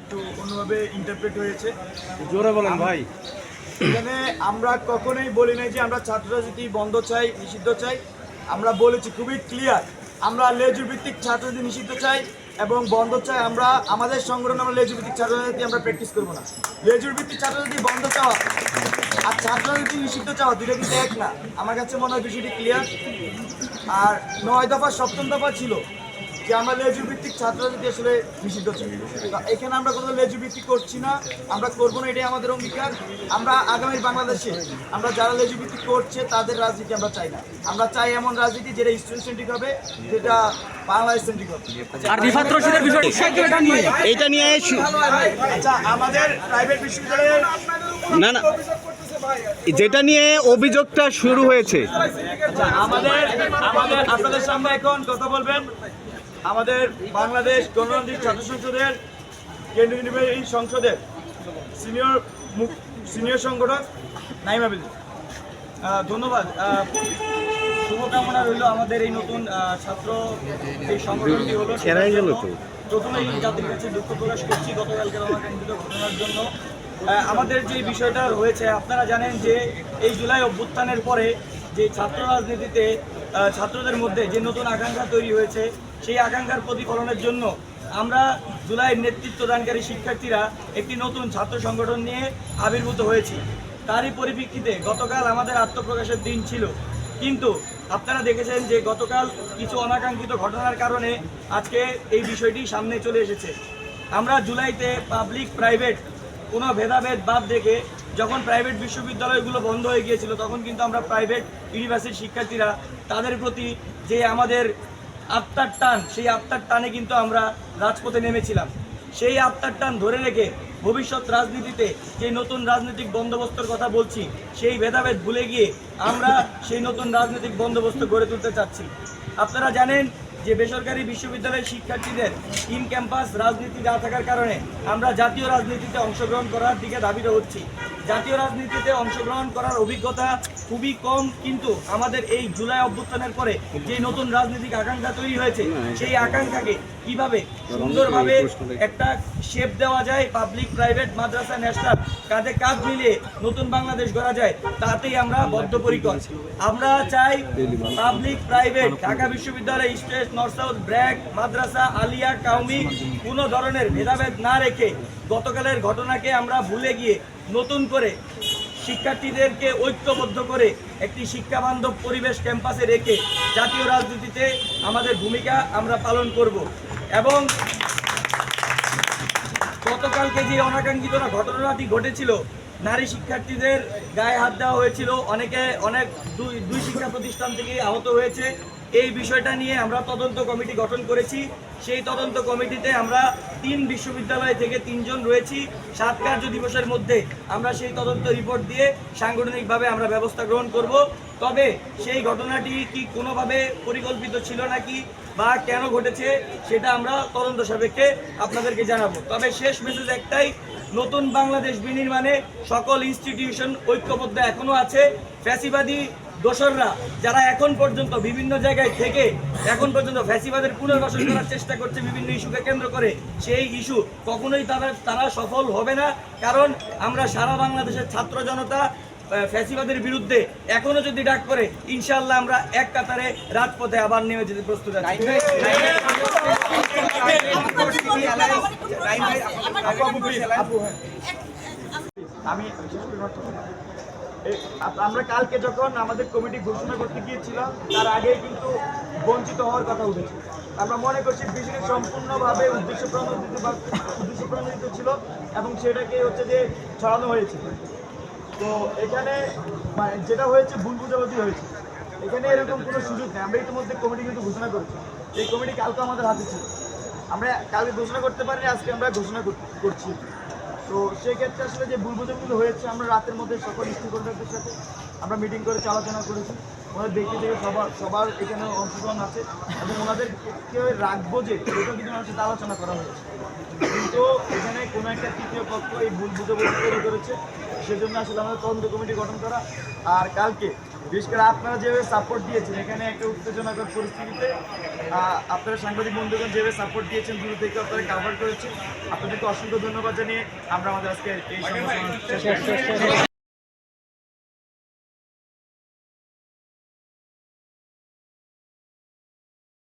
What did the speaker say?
একটু অন্যভাবে ইন্টারপ্রেট হয়েছে। জোরে বলেন ভাই। এখানে আমরা কখনোই বলি নাই যে আমরা ছাত্র রাজনীতি বন্ধ চাই নিষিদ্ধ চাই আমরা বলেছি খুবই ক্লিয়ার আমরা লেজুর ভিত্তিক ছাত্র রাজনীতি নিষিদ্ধ চাই এবং বন্ধ চাই আমরা আমাদের সংগঠন আমরা লেজুর ভিত্তিক ছাত্র রাজনীতি আমরা প্র্যাকটিস করব না। লেজুর ভিত্তিক ছাত্র রাজনীতি বন্ধ চাওয়া আর ছাত্র রাজনীতি নিষিদ্ধ চাওয়া দুটো কিন্তু এক না? আমার কাছে মনে হয় বিষয়টি ক্লিয়ার আর নয় দফা সপ্তম দফা ছিল। যে আমরা লেজু ভিত্তিক ছাত্র রাজনীতি আসলে নিষিদ্ধ চাই এখানে আমরা কোনো লেজু ভিত্তিক করছি না আমরা করব না এটাই আমাদের অঙ্গীকার। আমরা আগামী বাংলাদেশে আমরা যারা লেজু ভিত্তিক করছে তাদের রাজনীতি আমরা চাই না। আমরা চাই এমন রাজনীতি যেটা স্টুডেন্ট সেন্ট্রিক হবে যেটা বাংলাদেশ সেন্ট্রিক হবে আর রিফাত রশিদের বিষয়টি এইটা নিয়ে। শু- আচ্ছা আমাদের প্রাইভেট বিশ্ববিদ্যালয়ের না না। যেটা নিয়ে অভিযোগটা শুরু হয়েছে। আচ্ছা, আমাদের আমাদের আপনাদের সামনে এখন কথা বলবেন। আমাদের বাংলাদেশ গণতান্ত্রিক ছাত্র সংসদের কেন্দ্রীয় নির্বাহী সংসদের সিনিয়র সিনিয়র সংগঠক নাইমা বিলি ধন্যবাদ। শুভকামনা রইল আমাদের এই নতুন ছাত্র এই সংগঠনটি হলো ছেড়াই গেল তো। প্রথমেই জাতির কাছে দুঃখ প্রকাশ করছি গতকালকে রমাকাঙ্ক্ষিত ঘটনার জন্য। আমাদের যে বিষয়টা রয়েছে আপনারা জানেন যে এই জুলাই অভ্যুত্থানের পরে যে ছাত্র রাজনীতিতে ছাত্রদের মধ্যে যে নতুন আকাঙ্ক্ষা তৈরি হয়েছে সেই আকাঙ্ক্ষার প্রতিফলনের জন্য আমরা জুলাইয়ের নেতৃত্বদানকারী শিক্ষার্থীরা একটি নতুন ছাত্র সংগঠন নিয়ে আবির্ভূত হয়েছি। তারই পরিপ্রেক্ষিতে গতকাল আমাদের আত্মপ্রকাশের দিন ছিল। কিন্তু আপনারা দেখেছেন যে গতকাল কিছু অনাকাঙ্ক্ষিত ঘটনার কারণে আজকে এই বিষয়টি সামনে চলে এসেছে। আমরা জুলাইতে পাবলিক প্রাইভেট কোনো ভেদাভেদ বাদ দেখে যখন প্রাইভেট বিশ্ববিদ্যালয়গুলো বন্ধ হয়ে গিয়েছিল, তখন কিন্তু আমরা প্রাইভেট ইউনিভার্সিটির শিক্ষার্থীরা তাদের প্রতি যে আমাদের আত্মার টান, সেই আত্মার টানে কিন্তু আমরা রাজপথে নেমেছিলাম। সেই আত্মার টান ধরে রেখে ভবিষ্যৎ রাজনীতিতে যে নতুন রাজনৈতিক বন্দোবস্তর কথা বলছি, সেই ভেদাভেদ ভুলে গিয়ে আমরা সেই নতুন রাজনৈতিক বন্দোবস্ত গড়ে তুলতে চাচ্ছি। আপনারা জানেন যে বেসরকারি বিশ্ববিদ্যালয়ের শিক্ষার্থীদের ইন ক্যাম্পাস রাজনীতি না থাকার কারণে আমরা জাতীয় রাজনীতিতে অংশগ্রহণ করার দিকে ধাবিত হচ্ছি। জাতীয় রাজনীতিতে অংশগ্রহণ করার অভিজ্ঞতা খুবই কম, কিন্তু আমাদের এই জুলাই অভ্যুত্থানের পরে যে নতুন রাজনৈতিক আকাঙ্ক্ষা তৈরি হয়েছে, সেই আকাঙ্ক্ষাকে কীভাবে সুন্দরভাবে একটা শেপ দেওয়া যায় পাবলিক প্রাইভেট মাদ্রাসা ন্যাশনাল কাঁধে কাঁধ মিলিয়ে নতুন বাংলাদেশ গড়া যায়, তাতেই আমরা বদ্ধপরিকর। আমরা চাই পাবলিক প্রাইভেট ঢাকা বিশ্ববিদ্যালয়, স্টেট নর্থ সাউথ ব্র্যাক মাদ্রাসা, আলিয়া, কাউমি কোনো ধরনের ভেদাভেদ না রেখে গতকালের ঘটনাকে আমরা ভুলে গিয়ে নতুন করে শিক্ষার্থীদেরকে ঐক্যবদ্ধ করে একটি শিক্ষাবান্ধব পরিবেশ ক্যাম্পাসে রেখে জাতীয় রাজনীতিতে আমাদের ভূমিকা আমরা পালন করব এবং গতকালকে যে অনাকাঙ্ক্ষিত ঘটনাটি ঘটেছিল, নারী শিক্ষার্থীদের গায়ে হাত দেওয়া হয়েছিল। অনেকে, অনেক দুই দুই শিক্ষা প্রতিষ্ঠান থেকে আহত হয়েছে। এই বিষয়টা নিয়ে আমরা তদন্ত কমিটি গঠন করেছি। সেই তদন্ত কমিটিতে আমরা তিন বিশ্ববিদ্যালয় থেকে তিনজন রয়েছি। সাত কার্য দিবসের মধ্যে আমরা সেই তদন্ত রিপোর্ট দিয়ে সাংগঠনিকভাবে আমরা ব্যবস্থা গ্রহণ করব। তবে সেই ঘটনাটি কি কোনোভাবে পরিকল্পিত ছিল নাকি বা কেন ঘটেছে, সেটা আমরা তদন্ত সাপেক্ষে আপনাদেরকে জানাব। তবে শেষ মেসেজ একটাই, নতুন বাংলাদেশ বিনির্মাণে সকল ইনস্টিটিউশন ঐক্যবদ্ধ এখনও আছে। ফ্যাসিবাদী দোসররা যারা এখন পর্যন্ত বিভিন্ন জায়গায় থেকে এখন পর্যন্ত ফ্যাসিবাদের পুনর্বাসন করার চেষ্টা করছে বিভিন্ন ইস্যুকে কেন্দ্র করে সেই ইস্যু কখনোই তারা তারা সফল হবে না কারণ আমরা সারা বাংলাদেশের ছাত্র জনতা ফ্যাসিবাদের বিরুদ্ধে এখনও যদি ডাক করে ইনশাল্লাহ আমরা এক কাতারে রাজপথে আবার নেমে যেতে প্রস্তুত আছি হ্যাঁ। আমি আমরা কালকে যখন আমাদের কমিটি ঘোষণা করতে গিয়েছিলাম, তার আগে কিন্তু বঞ্চিত হওয়ার কথা উঠেছে। আমরা মনে করছি বিষয়টি সম্পূর্ণভাবে উদ্দেশ্য প্রণোদিত বা উদ্দেশ্য প্রণোদিত ছিল এবং সেটাকে হচ্ছে যে ছড়ানো হয়েছে। তো এখানে মানে যেটা হয়েছে, ভুল বুঝাবুঝি হয়েছে। এখানে এরকম কোনো সুযোগ নেই। আমরা ইতিমধ্যে কমিটি কিন্তু ঘোষণা করেছি। এই কমিটি কালকে আমাদের হাতে ছিল। আমরা কালকে ঘোষণা করতে পারিনি, আজকে আমরা ঘোষণা করছি। তো সেক্ষেত্রে আসলে যে ভুল বোঝাবুঝি হয়েছে, আমরা রাতের মধ্যে সকল স্টেকহোল্ডারদের সাথে আমরা মিটিং করে আলোচনা করেছি। ওনাদের ব্যক্তি থেকে সবার সবার এখানে অংশগ্রহণ আছে এবং ওনাদেরকে রাখব যে এটা কিন্তু ওনার সাথে আলোচনা করা হয়েছে। কিন্তু এখানে কোনো একটা তৃতীয় পক্ষ এই ভুল বুঝাবুঝি তৈরি করেছে, সেজন্য আসলে আমাদের তদন্ত কমিটি গঠন করা, আর কালকে বিশেষ করে আপনারা যেভাবে সাপোর্ট দিয়েছেন, এখানে একটা উত্তেজনাকর পরিস্থিতিতে আপনারা সাংবাদিক বন্ধুগণ যেভাবে সাপোর্ট দিয়েছেন, দূর থেকে আপনারা কাভার করেছেন, আপনাদেরকে অসংখ্য ধন্যবাদ জানিয়ে আমরা আমাদের আজকে এই করছি।